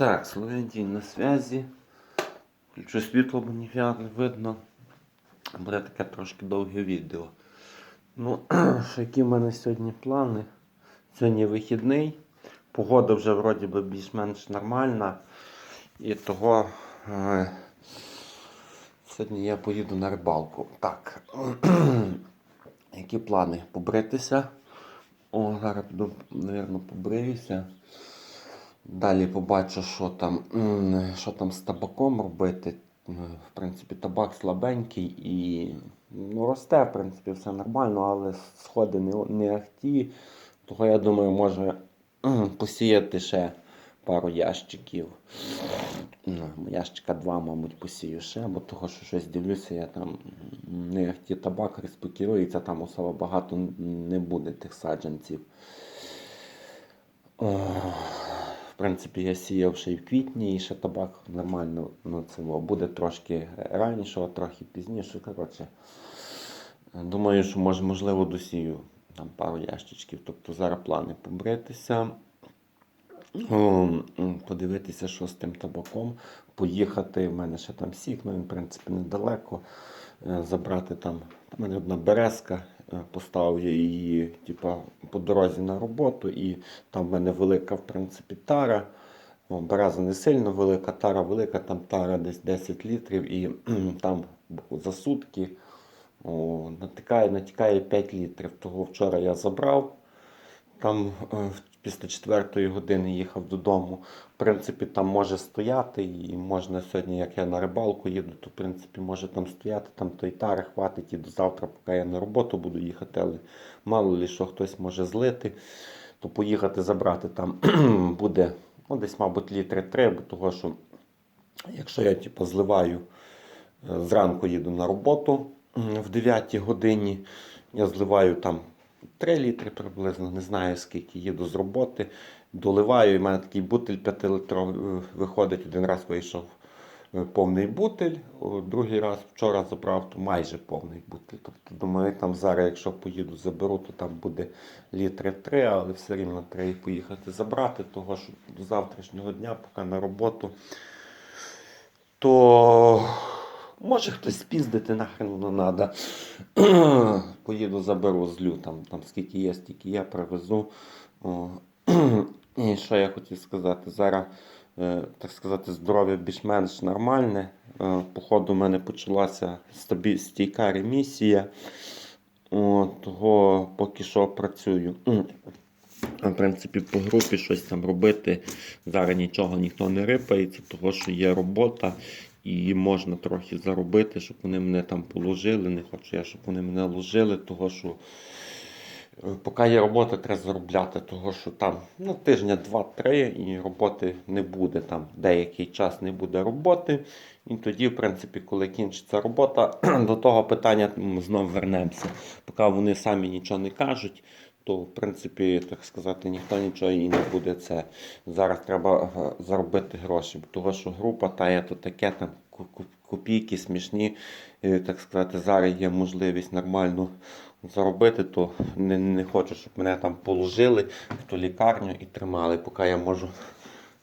Так, Словентій на зв'язі. Включу світло, бо ніфіга не видно. Буде таке трошки довге відео. Ну, які в мене сьогодні плани? Сьогодні вихідний. Погода вже вроді би більш-менш нормальна. І того е, сьогодні я поїду на рибалку. Так. які плани? Побритися. О, зараз піду, мабуть, побриюся. Далі побачу, що там, що там з табаком робити. В принципі, табак слабенький і ну, росте, в принципі, все нормально, але сходи не, не ахті. Того я думаю, може посіяти ще пару ящиків. Ну, Ящика два, мабуть, посію ще, бо того, що щось дивлюся, я там не ахті табак респекірується, там особо багато не буде тих саджанців. Ох. Принципі, я сіяв ще й в квітні, і ще табак нормально ну, це буде трошки раніше, а трохи пізніше. Коротше, думаю, що може, можливо досію там пару ящичків. Тобто зараз плани побритися, подивитися, що з тим табаком, поїхати. У мене ще там сік, ну він в принципі недалеко. е, Забрати там. У мене одна березка, поставив я її типа, по дорозі на роботу, і там в мене велика, в принципі, тара. Береза не сильно велика, тара велика, там тара десь 10 літрів, і там за сутки о, натікає, натікає 5 літрів. Того вчора я забрав. Там е, після четвертої години їхав додому. В принципі, там може стояти, і можна сьогодні, як я на рибалку їду, то в принципі може там стояти, там той тари хватить і до завтра, поки я на роботу буду їхати, але мало ли що хтось може злити, то поїхати забрати там буде ну, десь, мабуть, літри три, бо того, що якщо я типу, зливаю е, зранку їду на роботу в 9 годині, я зливаю там 3 літри приблизно, не знаю скільки їду з роботи. Доливаю, і в мене такий бутиль 5 літровий е, виходить. Один раз вийшов е, повний бутиль, другий раз вчора забрав, то майже повний бутиль. Тобто, думаю, там зараз, якщо поїду, заберу, то там буде літри 3, але все рівно треба поїхати забрати, того що до завтрашнього дня, поки на роботу, то може хтось спіздити, нахрен воно треба. Поїду заберу злю там, там скільки є, стільки я привезу. І що я хотів сказати? Зараз, е, так сказати, здоров'я більш-менш нормальне. Е, Походу, у мене почалася стійка ремісія. Того поки що працюю. В принципі, по групі щось там робити. Зараз нічого ніхто не рипається, того що є робота і можна трохи заробити, щоб вони мене там положили. Не хочу я, щоб вони мене ложили, того що е, поки є робота, треба заробляти, того що там ну, тижня два-три і роботи не буде. Там деякий час не буде роботи. І тоді, в принципі, коли кінчиться робота, до того питання м, знов вернемося. Поки вони самі нічого не кажуть, то в принципі, так сказати, ніхто нічого і не буде це. Зараз треба е, заробити гроші. Того, що група та є то таке там копійки смішні. Е, Так сказати, зараз є можливість нормально заробити, то не, не хочу, щоб мене там положили в ту лікарню і тримали. Поки я можу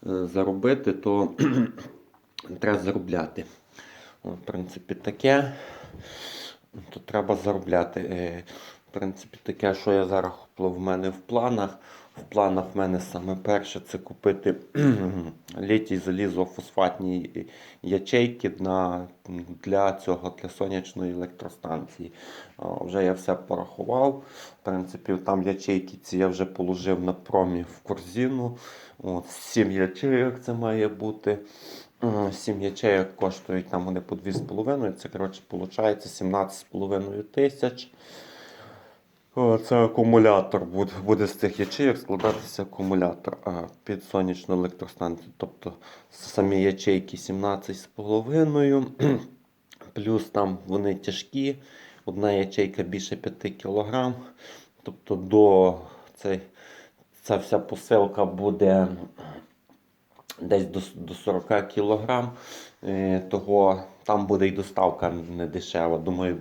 е, заробити, то треба заробляти. В принципі, таке. То треба заробляти. В принципі, таке, що я зараз куплю в мене в планах. В планах в мене саме перше це купити літій залізофосфатні ячейки на, для цього для сонячної електростанції. А, Вже я все порахував. В принципі, там ячейки ці я вже положив на промі в корзину. От, 7 ячейок це має бути. М, 7 ячейок коштують там вони по 2,5. Це коротше виходить 17,5 тисяч. Це акумулятор буде, буде з цих ячейок складатися акумулятор під сонячну електростанцію. Тобто самі ячейки 17,5. Плюс там вони тяжкі. Одна ячейка більше 5 кг. Тобто до цей, ця вся посилка буде десь до, до 40 кілограм. Е, Того там буде і доставка не дешева. Думаю,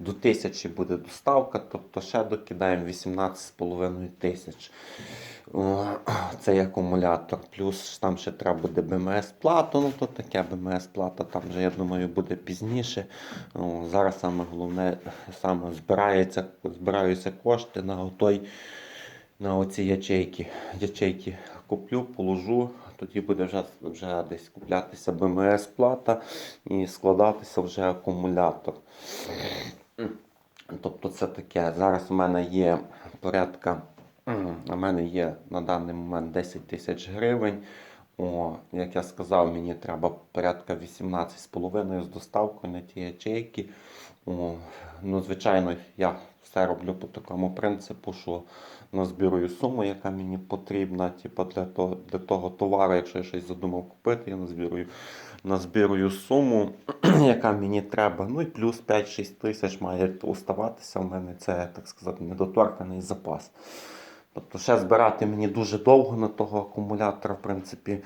до тисячі буде доставка, тобто ще докидаємо 18,5 тисяч. Цей акумулятор. Плюс там ще треба буде БМС плату. Ну то таке БМС плата там вже, я думаю, буде пізніше. Зараз саме головне, саме збирається, збираються кошти на той, на оці ячейки. Ячейки куплю, положу, тоді буде вже, вже десь куплятися БМС плата і складатися вже акумулятор. Тобто це таке. Зараз у мене є порядка. У мене є на даний момент 10 тисяч гривень. О, як я сказав, мені треба порядка 18,5 з доставкою на ті ячейки. О, ну, звичайно, я все роблю по такому принципу, що назбірую суму, яка мені потрібна, типу, для, того, для того товару, якщо я щось задумав купити, я назбірую, назбірую суму, яка мені треба. Ну і плюс 5-6 тисяч має оставатися. У мене це, так сказати, недоторканий запас. Тобто ще збирати мені дуже довго на того акумулятора, в принципі,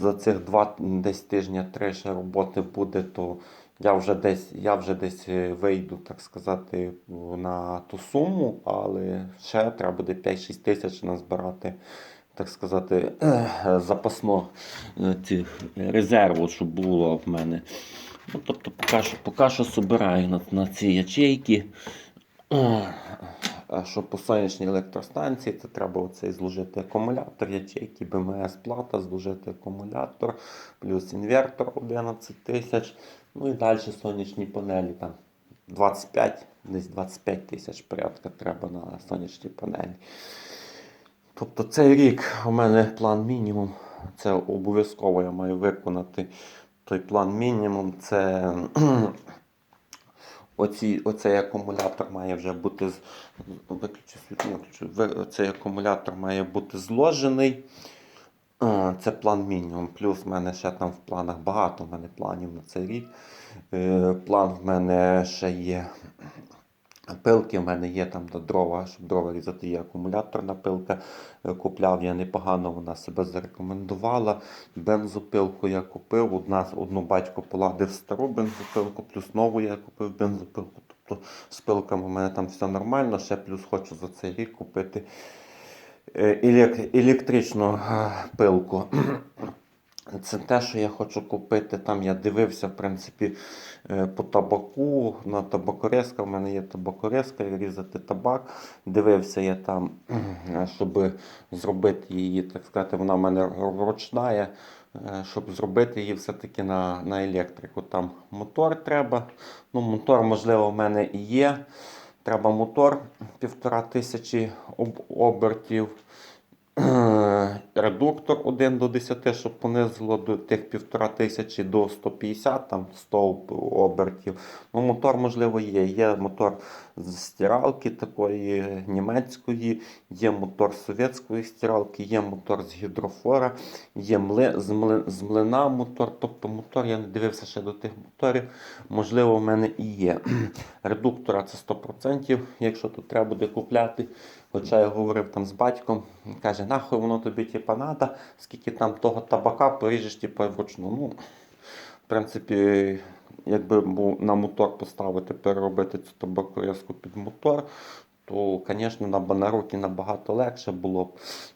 за цих два десь тижня три ще роботи буде, то я вже десь, я вже десь е, вийду, так сказати, на ту суму, але ще треба буде 5-6 тисяч назбирати, так сказати, запасно е, цих резерву, щоб було в мене. Ну, тобто, поки що, поки що собираю на, на ці ячейки. А що по сонячній електростанції, це треба оцей зложити акумулятор, ячейки, БМС плата, зложити акумулятор, плюс інвертор 11 тисяч. Ну і далі сонячні панелі там 25, десь 25 тисяч порядка треба на сонячні панелі. Тобто цей рік у мене план мінімум. Це обов'язково я маю виконати той план мінімум. Це Оці, оцей акумулятор має вже бути виключу світло, виключу. Ви- Цей акумулятор має бути зложений. Це план мінімум. Плюс в мене ще там в планах багато в мене планів на цей рік. Е, План в мене ще є. Пилки в мене є там до дрова, щоб дрова різати, є акумуляторна пилка. Е, Купляв я непогано, вона себе зарекомендувала. Бензопилку я купив. Одна, одну батько поладив стару бензопилку, плюс нову я купив бензопилку. Тобто з пилками у мене там все нормально. Ще плюс хочу за цей рік купити е, електричну е, пилку. Це те, що я хочу купити. Там я дивився, в принципі, е, по табаку. На табакорезка. У мене є табакорезка, різати табак. Дивився я там, щоб зробити її, так сказати, вона в мене ручна. е, Щоб зробити її все-таки на, на електрику. Там мотор треба. Ну, мотор, можливо, в мене і є. Треба мотор півтора тисячі об- обертів. Е, Редуктор 1 до 10, щоб понизило до тих півтора тисячі до 150, там 100 обертів. Ну, мотор, можливо, є. Є мотор з стиралки такої німецької, є мотор з совєтської стиралки, є мотор з гідрофора, є мли, з, мли, з млина мотор. Тобто мотор, я не дивився ще до тих моторів. Можливо, в мене і є. Редуктора це 100%, якщо тут треба буде купляти. Хоча я говорив там з батьком, каже, нахуй воно тобі типа надо, скільки там того табака поріжеш типа вручну. Ну, в принципі, якби на мотор поставити, переробити цю табакорізку під мотор, то, звісно, на, на набагато легше було б.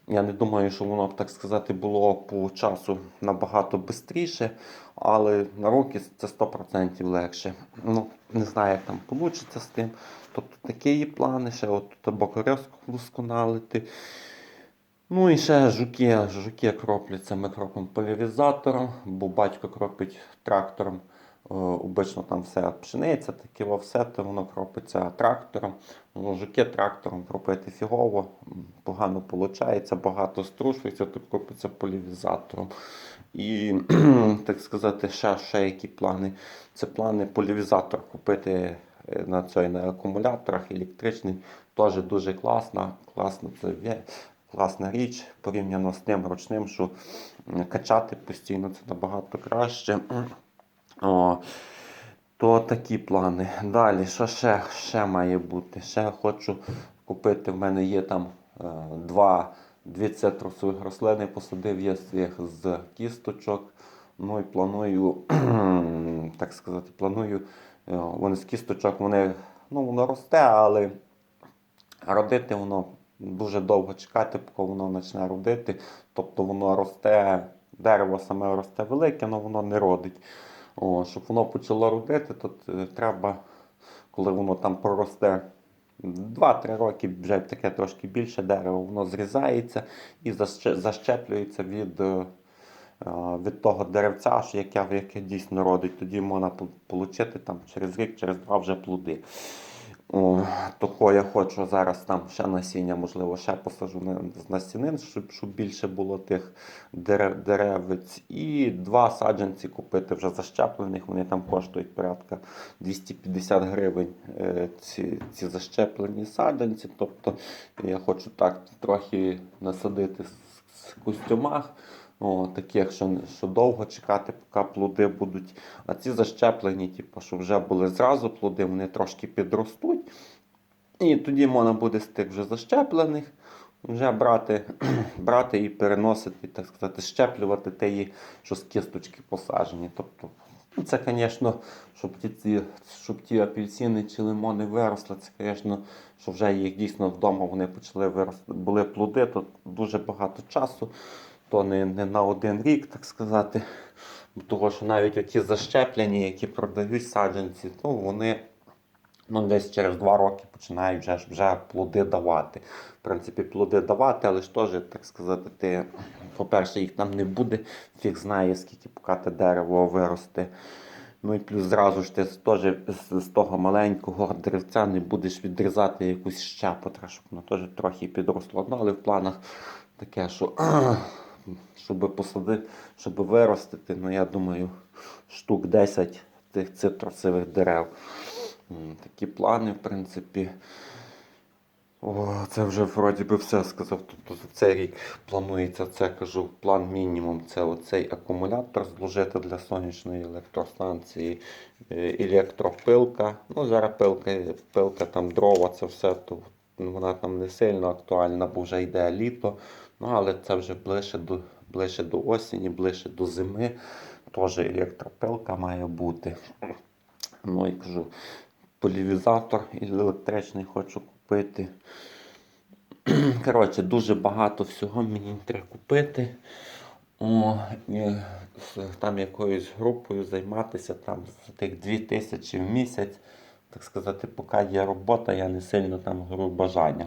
Я не думаю, що воно б, так сказати, було по часу набагато швидше, але на руки це 100% легше. Ну, не знаю, як там вийде з тим. Тобто такі є плани, ще от табакорезку вдосконалити. Ну і ще жуки, жуки кропляться ми кропимо поляризатором, бо батько кропить трактором. Е, Обично там все пшениця, таке все, то воно кропиться трактором. Жуки трактором кропити фігово, погано виходить, багато струшується, то кропиться поляризатором. І, так сказати, ще, ще які плани. Це плани поляризатор купити е, на цей на акумуляторах електричний. Теж дуже класно. класно це є. Класна річ порівняно з тим ручним, що качати постійно це набагато краще. О, то такі плани. Далі, що ще, ще має бути? Ще хочу купити. В мене є там е, два дві цитрусових рослини посадив я їх з кісточок. Ну і планую, так сказати, планую, е, вони з кісточок, вони, ну, воно росте, але родити воно дуже довго чекати, поки воно почне родити. Тобто воно росте, дерево саме росте велике, але воно не родить. О, щоб воно почало родити, то е, треба, коли воно там проросте 2-3 роки, вже таке трошки більше дерево, воно зрізається і защеплюється від, е, від того деревця, яке, яке дійсно родить. Тоді можна отримати через рік, через два вже плоди. Того я хочу зараз там ще насіння, можливо, ще посажу на, з насінин, щоб, щоб більше було тих дерев, деревець. І два саджанці купити вже защеплених. Вони там коштують порядка 250 гривень е, ці, ці защеплені саджанці. Тобто я хочу так трохи насадити с костюмах. Таких, що, що довго чекати, поки плоди будуть. А ці защеплені, типу, що вже були зразу плоди, вони трошки підростуть. І тоді можна буде з тих вже защеплених вже брати, брати і переносити, так сказати, щеплювати те, що з кісточки посаджені. Тобто, це, звісно, щоб ті, щоб ті апельсини чи лимони виросли, це, звісно, що вже їх дійсно вдома вони почали вирости, були плоди, то дуже багато часу, то не, не на один рік, так сказати. Того, що навіть оті защеплені, які продають саджанці, то вони ну, десь через два роки починають вже, вже плоди давати. В принципі, плоди давати, але ж теж, так сказати, ти, по-перше, їх там не буде, фіг знає, скільки поки те дерево виросте. Ну і плюс зразу ж ти теж з, того маленького деревця не будеш відрізати якусь щепу, треба, щоб воно теж трохи підросло. Ну, але в планах таке, що щоб посадити, щоб виростити, ну я думаю, штук 10 тих цитрусових дерев. Такі плани, в принципі. О, це вже вроді би все сказав. Тобто за цей рік планується це, кажу, план мінімум. Це оцей акумулятор зложити для сонячної електростанції, е, електропилка. Ну, зараз пилка, пилка там дрова, це все, то вона там не сильно актуальна, бо вже йде літо. Ну, але це вже ближче до, ближче до осені, ближче до зими. Теж електропилка має бути. Ну і кажу, полівізатор електричний хочу купити. Коротше, дуже багато всього мені треба купити. О, там якоюсь групою займатися там за тих 2000 в місяць. Так сказати, поки є робота, я не сильно там горю бажання.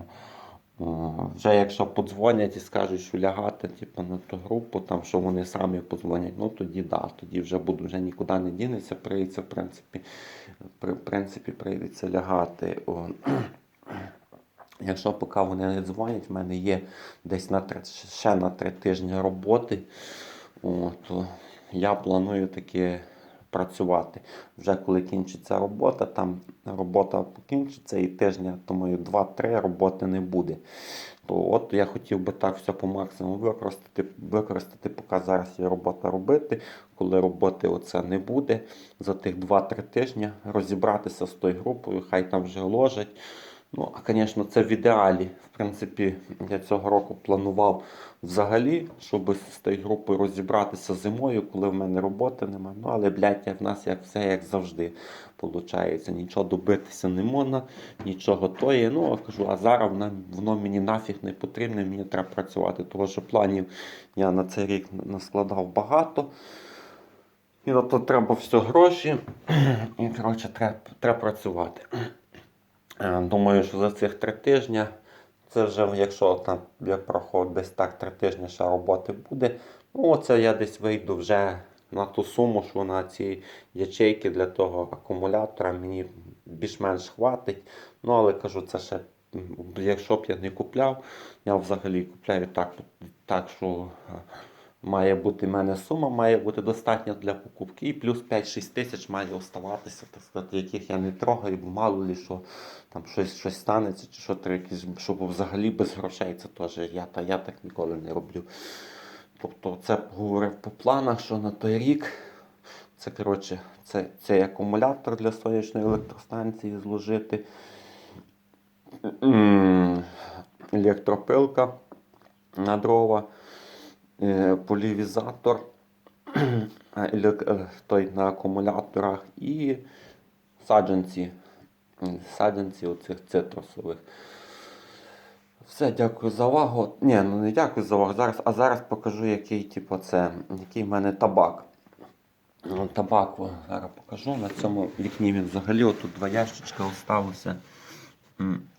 О, Вже якщо подзвонять і скажуть, що лягати типу, на ту групу, там, що вони самі подзвонять, ну тоді да, тоді вже буду вже нікуди не дінеться, прийдеться, в принципі, при, в принципі, прийдеться лягати. О. Якщо поки вони не дзвонять, в мене є десь на три, ще на три тижні роботи, о, то я планую таки працювати. Вже коли кінчиться робота, там робота покінчиться і тижня, думаю, 2-3 роботи не буде. То от я хотів би так все по максимуму використати, використати, поки зараз є робота робити. Коли роботи оце не буде, за тих 2-3 тижні розібратися з тою групою, хай там вже ложать. Ну, а звісно, це в ідеалі. В принципі, я цього року планував взагалі, щоб з тією групою розібратися зимою, коли в мене роботи немає. Ну, але, блядь, як в нас як все як завжди. Получається, нічого добитися не можна, нічого тої. Ну, а кажу, а зараз воно, воно мені нафіг не потрібне, мені треба працювати. Тому що планів я на цей рік наскладав багато. І на то треба все гроші. І коротше, треба, треба працювати. Е, Думаю, що за цих три тижні, це вже, якщо там я проходить десь так три тижні ще роботи буде, ну це я десь вийду вже на ту суму, що на ці ячейки для того акумулятора мені більш-менш хватить. Ну, але кажу, це ще, якщо б я не купляв, я взагалі купляю так, так що е, має бути в мене сума, має бути достатня для покупки, і плюс 5-6 тисяч має оставатися, так сказати, яких я не трогаю, бо мало ли що там щось, щось станеться, чи що якісь, щоб взагалі без грошей, це теж я, та я так ніколи не роблю. Тобто це говорив по планах, що на той рік це, коротше, це, цей акумулятор для сонячної електростанції зложити. Електропилка. на дрова, полівізатор, е, е, той на акумуляторах і саджанці. Саджанці оцих цитрусових. Все, дякую за увагу. Ні, ну не дякую за увагу. Зараз, а зараз покажу, який, типу, це, який в мене табак. Ну, Табак зараз покажу. На цьому вікні він взагалі отут два ящичка осталося.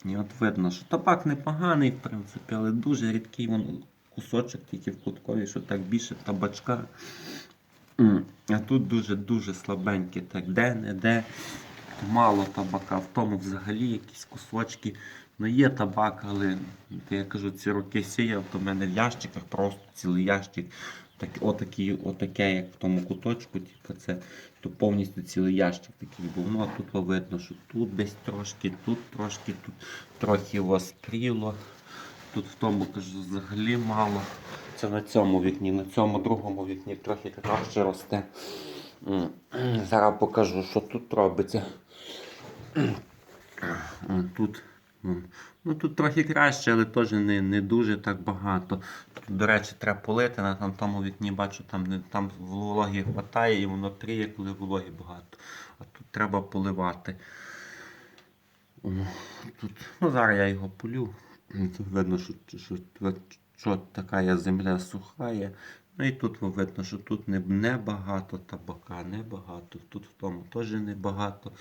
І от видно, що табак непоганий, в принципі, але дуже рідкий вон кусочок тільки в куткові, що так більше табачка. А тут дуже-дуже слабенький, так де-не-де. Мало табака, в тому взагалі якісь кусочки. Ну є табак, але я кажу, ці роки сіяв, то в мене в ящиках просто цілий ящик. Так, отакий, отаке, як в тому куточку, типу це то повністю цілий ящик такий був. Ну а тут видно, що тут десь трошки, тут трошки, тут трохи воспріло. Тут в тому кажу, взагалі мало. Це на цьому вікні, на цьому другому вікні трохи краще росте. Зараз покажу, що тут робиться. Тут, ну, тут трохи краще, але теж не, не дуже так багато. Тут, до речі, треба полити. На там, тому вікні бачу, там, не, там вологі хватає і воно тріє, коли вологі багато. А тут треба поливати. Тут, ну, зараз я його полю. Тут видно, що, що, що, така земля суха є. Ну і тут видно, що тут не, небагато табака, небагато. Тут в тому теж небагато.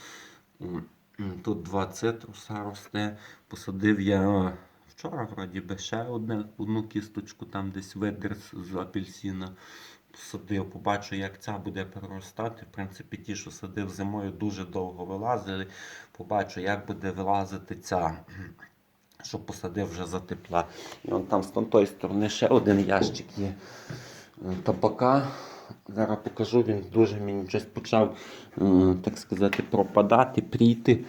Тут два цитруса росте. Посадив я вчора, вроді би, ще одне, одну кісточку, там десь видер з, апельсина. Посадив, побачу, як ця буде переростати. В принципі, ті, що садив зимою, дуже довго вилазили. Побачу, як буде вилазити ця. Що посадив вже за тепла. І он там з тої сторони ще один ящик є е, табака. Зараз покажу, він дуже мені щось почав, е, так сказати, пропадати, пріти.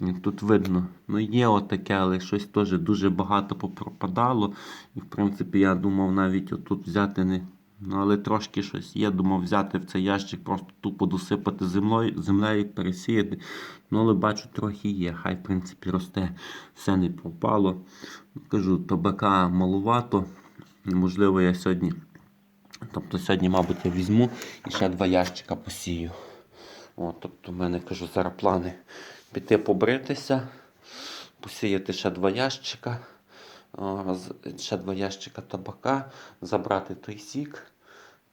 І Тут видно, ну є отаке, але щось теж дуже багато попропадало. І в принципі я думав навіть отут взяти не. Ну, але трошки щось є, думав взяти в цей ящик, просто тупо досипати землею, землею пересіяти. Ну, але бачу, трохи є. Хай, в принципі, росте, все не пропало. Кажу, табака малувато. Можливо, я сьогодні. Тобто сьогодні, мабуть, я візьму і ще два ящика посію. О, тобто, в мене кажу, зараз плани піти побритися, посіяти ще два ящика, ще два ящика табака, забрати той сік.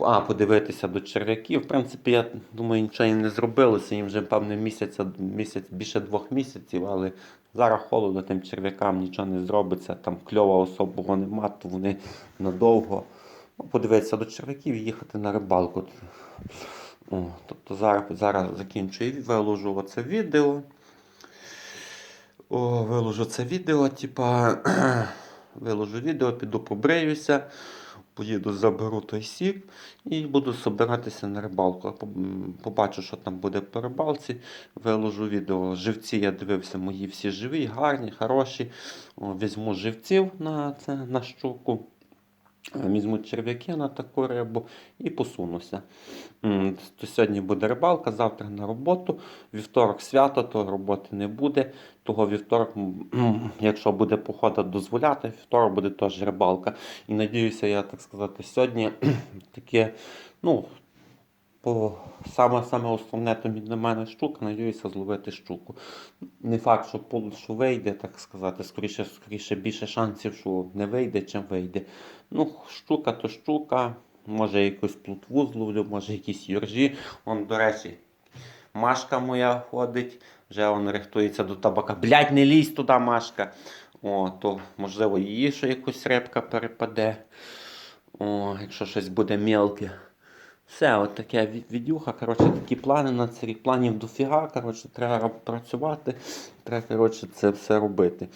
А, подивитися до черв'яків. В принципі, я думаю, нічого їм не зробилося. Їм вже певне місяця, місяць, більше двох місяців, але зараз холодно, тим черв'якам нічого не зробиться. Там кльова особого нема, то вони надовго. Ну, подивитися до черв'яків і їхати на рибалку. О, тобто зараз, зараз закінчую виложу оце відео. О, виложу це відео, типа, виложу відео, піду побриюся, поїду, заберу той сік і буду збиратися на рибалку. Побачу, що там буде по рибалці. Виложу відео. Живці я дивився, мої всі живі, гарні, хороші. Візьму живців на, це, на щуку. Візьму черв'яки на таку рибу і посунуся. То сьогодні буде рибалка, завтра на роботу. Вівторок свято, то роботи не буде. Того вівторок, якщо буде погода дозволяти, вівторок буде теж рибалка. І надіюся, я так сказати, сьогодні таке, ну, по саме, саме основне то для мене щука, надіюся зловити щуку. Не факт, що, що вийде, так сказати, скоріше, скоріше більше шансів, що не вийде, чим вийде. Ну, щука то щука, може якусь плутву зловлю, може якісь юржі. Он, до речі, Машка моя ходить, вже он рихтується до табака. Блядь, не лізь туди, Машка. О, то можливо її ще якусь рибка перепаде. О, якщо щось буде мелке. Все, от таке відюха. Коротше, такі плани на цей. Планів дофіга. Коротше, треба працювати. Треба коротше, це все робити.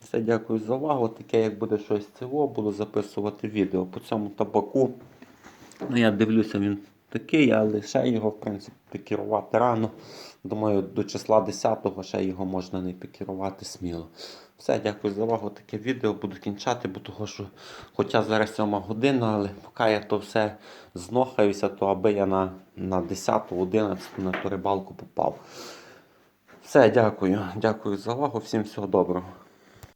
Все, дякую за увагу. Таке, як буде щось цього, буду записувати відео по цьому табаку. Ну, я дивлюся, він такий, але ще його, в принципі, керувати рано. Думаю, до числа 10-го ще його можна не пікірувати сміло. Все, дякую за увагу. Таке відео буду кінчати, бо того, що хоча зараз 7 година, але поки я то все знохаюся, то аби я на, на 10-11 на ту рибалку попав. Все, дякую. Дякую за увагу. Всім всього доброго.